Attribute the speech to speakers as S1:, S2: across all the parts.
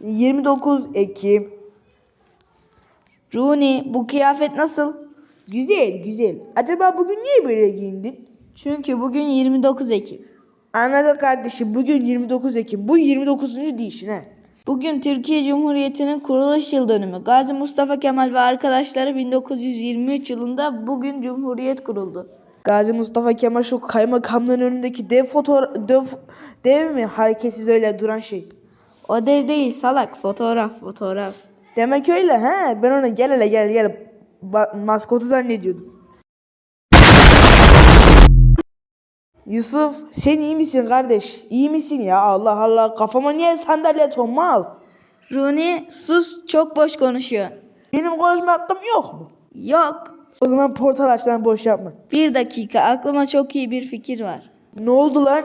S1: 29 Ekim.
S2: Rooney bu kıyafet nasıl?
S1: Güzel güzel. Acaba bugün niye böyle giyindin?
S2: Çünkü bugün 29 Ekim.
S1: Anladım kardeşim bugün 29 Ekim. Bu 29. değişin ha.
S2: Bugün Türkiye Cumhuriyeti'nin kuruluş yıl dönümü. Gazi Mustafa Kemal ve arkadaşları 1923 yılında bugün Cumhuriyet kuruldu.
S1: Gazi Mustafa Kemal şu kaymakamlığın önündeki dev fotoğraf dev, dev mi hareketsiz öyle duran şey.
S2: O dev değil salak fotoğraf fotoğraf.
S1: Demek öyle ha. Ben ona gel hele gel gel ba- maskotu zannediyordum. Yusuf sen iyi misin kardeş? İyi misin ya? Allah Allah kafama niye sandalye ton mal?
S2: Rooney sus çok boş konuşuyor.
S1: Benim konuşma hakkım yok mu?
S2: Yok.
S1: O zaman portal aç lan boş yapma.
S2: Bir dakika aklıma çok iyi bir fikir var.
S1: Ne oldu lan?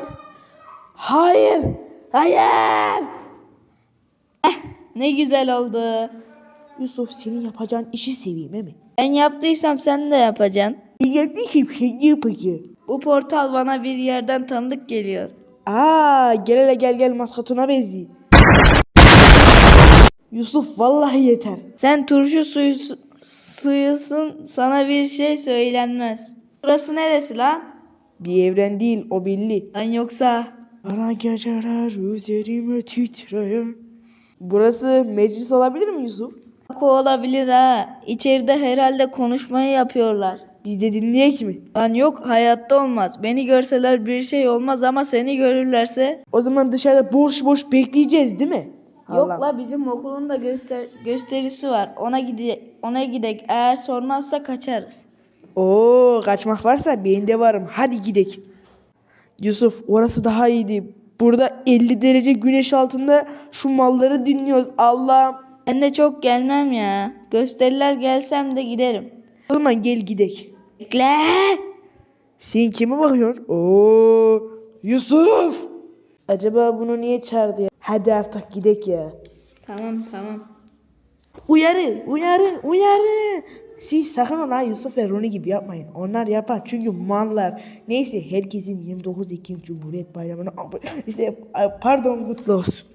S1: Hayır. Hayır.
S2: Ne güzel oldu.
S1: Yusuf senin yapacağın işi seveyim mi?
S2: Ben yaptıysam sen de yapacaksın.
S1: Yapmışım şey yapacağım.
S2: Bu portal bana bir yerden tanıdık geliyor.
S1: Aa gel hele gel gel maskotuna benziyor. Yusuf vallahi yeter.
S2: Sen turşu suyu, suyusun sana bir şey söylenmez. Burası neresi lan?
S1: Bir evren değil o belli.
S2: Lan yoksa
S1: Kara geceler üzerime titreyen. Burası meclis olabilir mi Yusuf?
S2: Ako olabilir ha. İçeride herhalde konuşmayı yapıyorlar.
S1: Biz de dinleyek mi?
S2: Lan yok hayatta olmaz. Beni görseler bir şey olmaz ama seni görürlerse.
S1: O zaman dışarıda boş boş bekleyeceğiz değil mi?
S2: Yok la bizim okulun da göster gösterisi var. Ona gide ona gidek. Eğer sormazsa kaçarız.
S1: Oo kaçmak varsa ben de varım. Hadi gidek. Yusuf orası daha iyiydi. Burada 50 derece güneş altında şu malları dinliyoruz. Allah'ım.
S2: Ben de çok gelmem ya. Gösteriler gelsem de giderim.
S1: O zaman gel gidek.
S2: Bekle.
S1: Sen kime bakıyorsun? Oo Yusuf. Acaba bunu niye çağırdı ya? Hadi artık gidek ya.
S2: Tamam tamam.
S1: Uyarı, uyarı, uyarı. Siz sakın ola Yusuf ve Roni gibi yapmayın. Onlar yapar çünkü mallar. Neyse herkesin 29 Ekim Cumhuriyet Bayramı'nı işte pardon kutlu olsun.